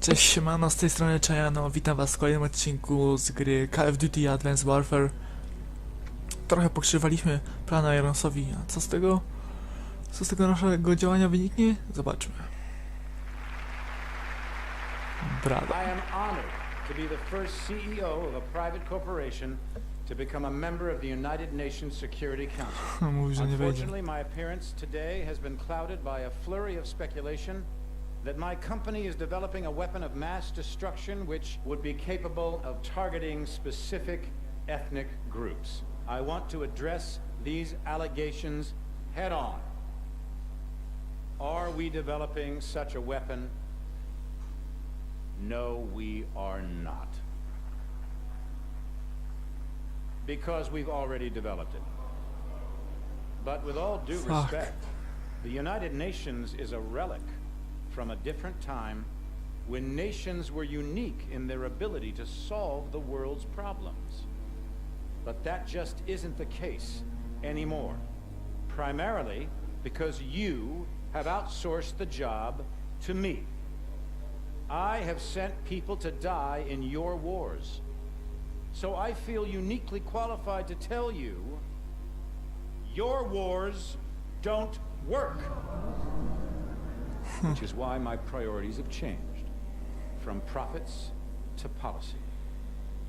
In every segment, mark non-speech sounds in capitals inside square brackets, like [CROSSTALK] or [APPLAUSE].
Cześć siemano, z tej strony Czajano, witam was w kolejnym odcinku z gry Call of Duty Advanced Warfare. Trochę pokrzywaliśmy plana Ironsowi, a co z tego? Co z tego naszego działania wyniknie? Zobaczmy. Brawo. I am honored to be the first CEO of a private corporation to become a member of the United Nations Security Council. [LAUGHS] Mówi, że nie wejdzie. Unfortunately, my appearance today has been clouded by a flurry of speculation that my company is developing a weapon of mass destruction which would be capable of targeting specific ethnic groups. I want to address these allegations head on. Are we developing such a weapon? No, we are not. Because we've already developed it. But with all due Fuck. respect, the United Nations is a relic from a different time when nations were unique in their ability to solve the world's problems. But that just isn't the case anymore. Primarily because you have outsourced the job to me. I have sent people to die in your wars. So I feel uniquely qualified to tell you your wars don't work. Which is why my priorities have changed from profits to policy.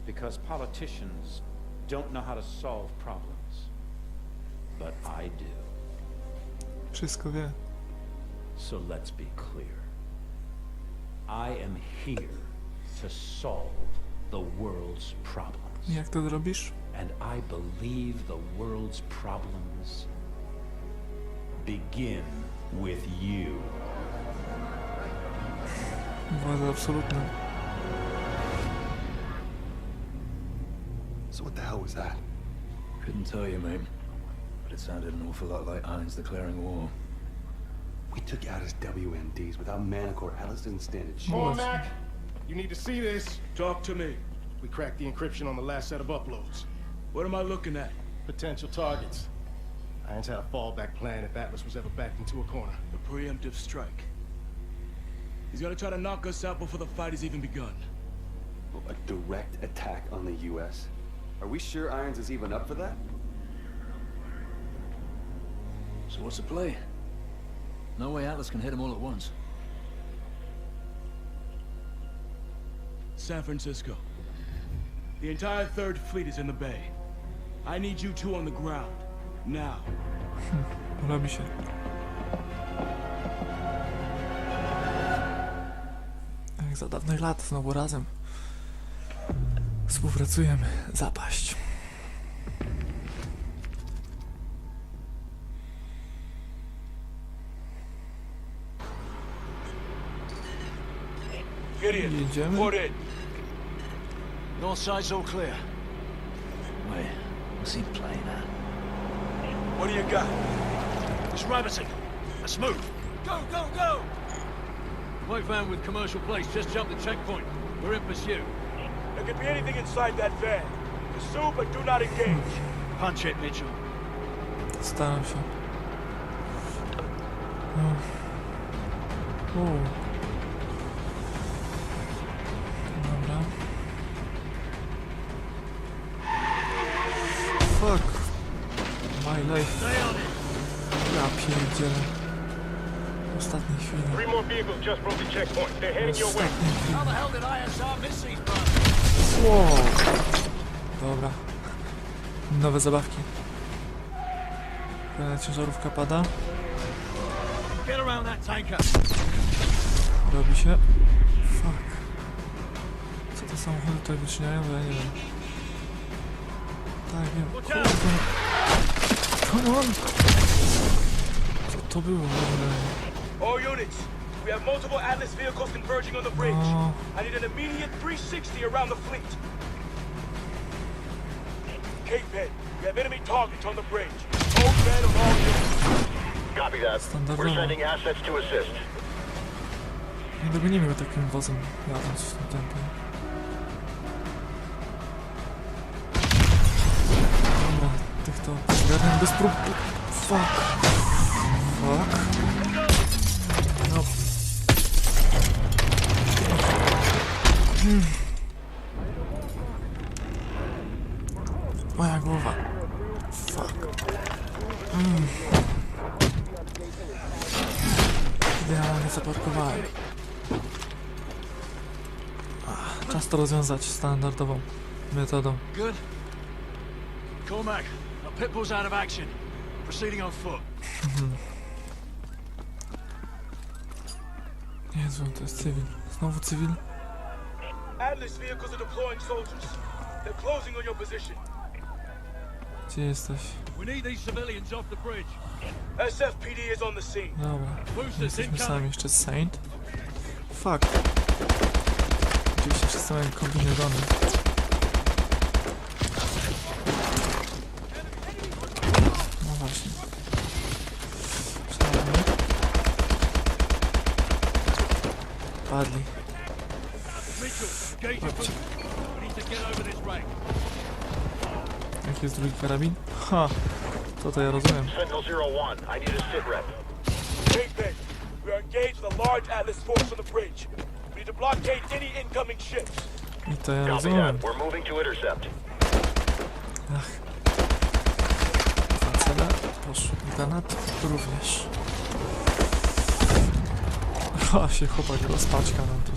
Because politicians don't know how to solve problems. But I do. Wszystko wie. So let's be clear. I am here to solve the world's problems. Jak to zrobisz? And I believe the world's problems begin with you. Władza absolutna. So what the hell was that? Couldn't tell you, mate. But it sounded an awful lot like Irons declaring war. We took out his WMDs without Manticore. Atlas didn't stand a chance. Come on, Mac. You need to see this. Talk to me. We cracked the encryption on the last set of uploads. What am I looking at? Potential targets. Irons had a fallback plan if Atlas was ever backed into a corner. A preemptive strike. He's gonna try to knock us out before the fight has even begun. A direct attack on the U.S. Are we sure Irons is even up for that? So what's the play? No way Atlas can hit them all at once. San Francisco. The entire Third Fleet is in the bay. I need you two on the ground. Now. [LAUGHS] Robi za dawnych lat, znowu razem. Współpracujemy. Zapaść. Get in. Jedziemy. Put in. North side's all clear. Wait, what's he playing at? What do you got? It's Robertson. Let's move. Go, go, go! White van with commercial place just jumped the checkpoint. We're in pursuit. There could be anything inside that van. Pursue, but do not engage. Punch it, Mitchell. Staram się. O. O. Dobra. Fuck. My life. Ja pierdzielę. Ostatniej chwili. Three more vehicles just broke the checkpoint. They're heading your way. ostatniej chwili. How the hell did ISR miss these bastards? Wow. Dobra. Nowe zabawki. Kolejna ciężarówka pada. Get around that tanker. Robi się. Fuck. Co te samochody tutaj wyczyniają? Bo ja nie wiem. Tak, wiem. Kurde. Come on! Co to było w ogóle? All units, we have multiple Atlas vehicles converging on the bridge. No. I need an immediate 360 around the fleet. Cape Head, we have enemy targets on the bridge. Hold men on all units. Copy that. Standardowo. assets to assist. Nie dogonimy go takim wozem jadąc w tym tempie. Dobra, tych to zgarniam bez prób. Fuck. Fuck. Moja głowa. Fuck. Mm. Idealnie zaparkowałem. Ach, Czas to rozwiązać standardową metodą. Good? Cormac, a pit bull's out of action. Proceeding on foot. Jezu, to jest cywil. Znowu cywil? Atlas vehicles are deploying soldiers. They're closing on your position. Gdzie jesteś? We need these civilians off the bridge. SFPD is on the scene. Dobra. Boosters Jesteśmy sami incoming. jeszcze Saint. Fuck. Oczywiście wszyscy mają kombinezony. No właśnie. Przynajmniej. Padli. Mitchell, Jaki jest drugi karabin? Ha! To to ja rozumiem. Sentinel Zero One, I need a sit rep. Kingpin, we are engaged with a large Atlas force on the bridge. We need to blockade any incoming ships. I to ja rozumiem. that. We're moving to intercept. Facela poszło. Granat również. O, się chłopak rozpaczka nam.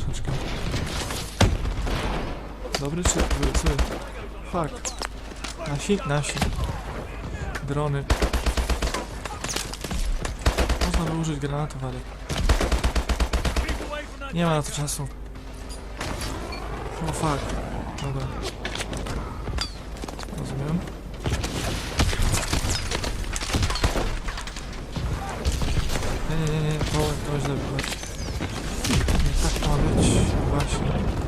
Dobry czy zły? Fuck. Nasi? Nasi. Drony. Można by użyć granatów, ale nie ma na to czasu. O fuck. Dobra. Rozumiem. Nie, nie, nie, nie, to, to źle. Nie tak ma być, właśnie.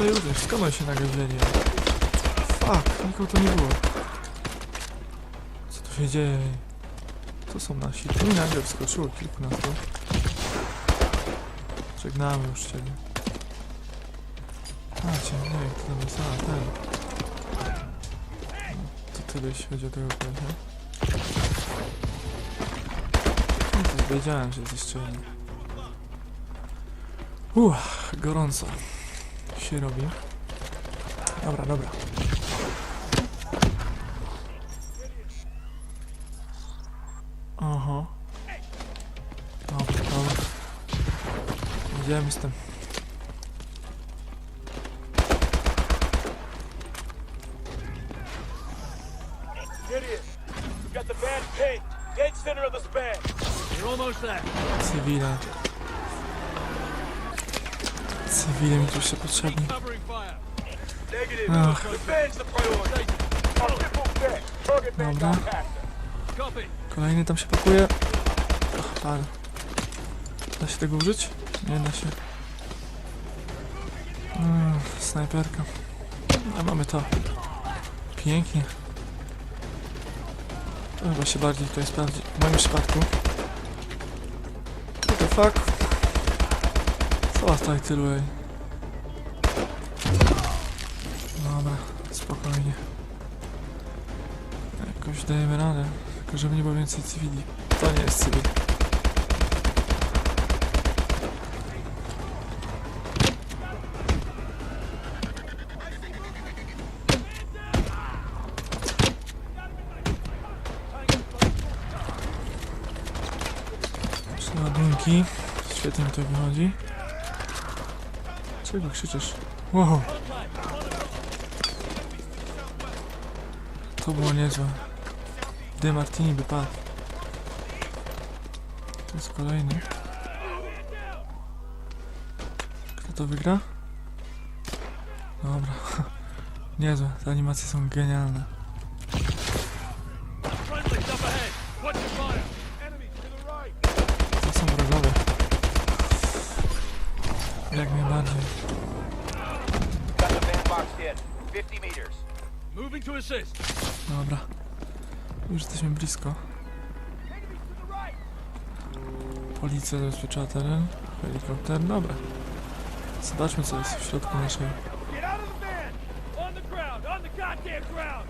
Tutaj również, skąd oni się nagle wzięli? Fuck, nikogo tu nie było. Co tu się dzieje? To są nasi. Tu mi nagle wskoczyło kilkunastu. Żegnamy już ciebie. A, cię, nie wiem, kto tam jest. A, ten. To tyle, jeśli chodzi o tego kolesia. No to wiedziałem, że jest jeszcze jeden. Uff, gorąco się robi. Dobra, dobra. Aha. Dobra, dobra. Idziemy z tym. Gideon, we've got the van pinned, dead center of the span. We're almost there. Cywile. Cywile mi tu jeszcze potrzebni. Ach. Dobra. Kolejny tam się pakuje. Ach, ale. Da się tego użyć? Nie da się. Mm, snajperka. A mamy to. Pięknie. To chyba się bardziej tutaj sprawdzi. W moim przypadku. What the fuck? Co was tutaj tylu, ej? Dobra, spokojnie. Jakoś dajemy radę. Tylko żeby nie było więcej cywili. To nie jest cywil. Przeładunki. Świetnie to wychodzi. Czego krzyczysz? Wow. To było niezłe. De Martini by padł. To jest kolejny. Kto to wygra? Dobra. [LAUGHS] Niezłe. Te animacje są genialne. Assist. Dobra. Już jesteśmy blisko. Policja zabezpieczała teren. Helikopter. Dobra. Zobaczmy co jest w środku naszej van. Ground.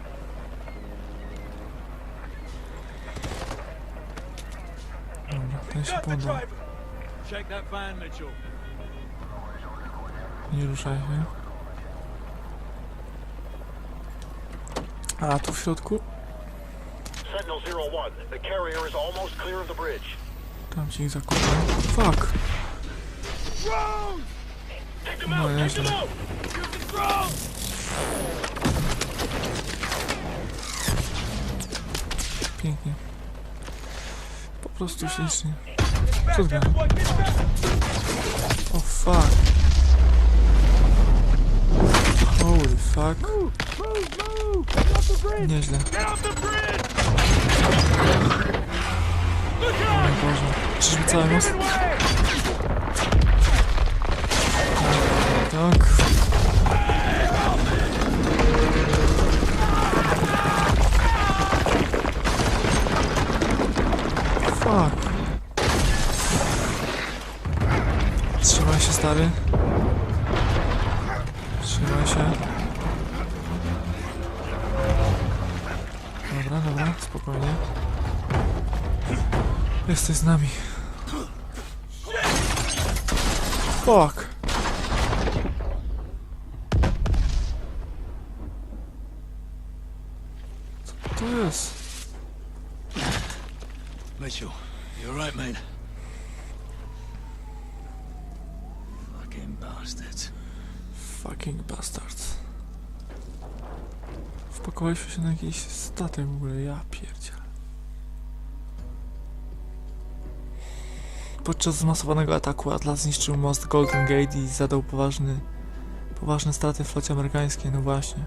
Ten się podał. Check that fan, Mitchell. Nie ruszaj się. A, tu w środku? 01, the carrier is almost clear of the bridge. Tam ci ich zakupam. Fuck! No, nieźle. Pięknie. Po prostu ślicznie. Co zgadza? O fuck. Fuck. Nieźle. O Boże. Czyżby cały most? Tak. Fuck. Trzymaj się, stary. Trzymaj się. Dobra, dobra, spokojnie. Jesteś z nami. Fuck. Co to jest? Mitchell, you alright, mate? Fucking bastards. Fucking bastards. Wpakowaliśmy się na jakiś statek w ogóle, ja pierdziel. Podczas zmasowanego ataku Atlas zniszczył most Golden Gate i zadał poważny, poważne straty flocie amerykańskiej, no właśnie.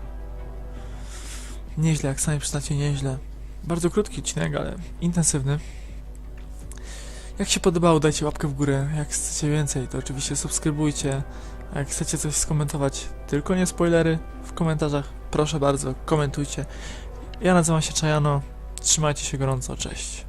Nieźle, jak sami przyznacie, nieźle. Bardzo krótki odcinek, ale intensywny. Jak się podobało, dajcie łapkę w górę. Jak chcecie więcej, to oczywiście subskrybujcie. A jak chcecie coś skomentować, tylko nie spoilery, w komentarzach, proszę bardzo, komentujcie. Ja nazywam się Czajano. Trzymajcie się gorąco, cześć.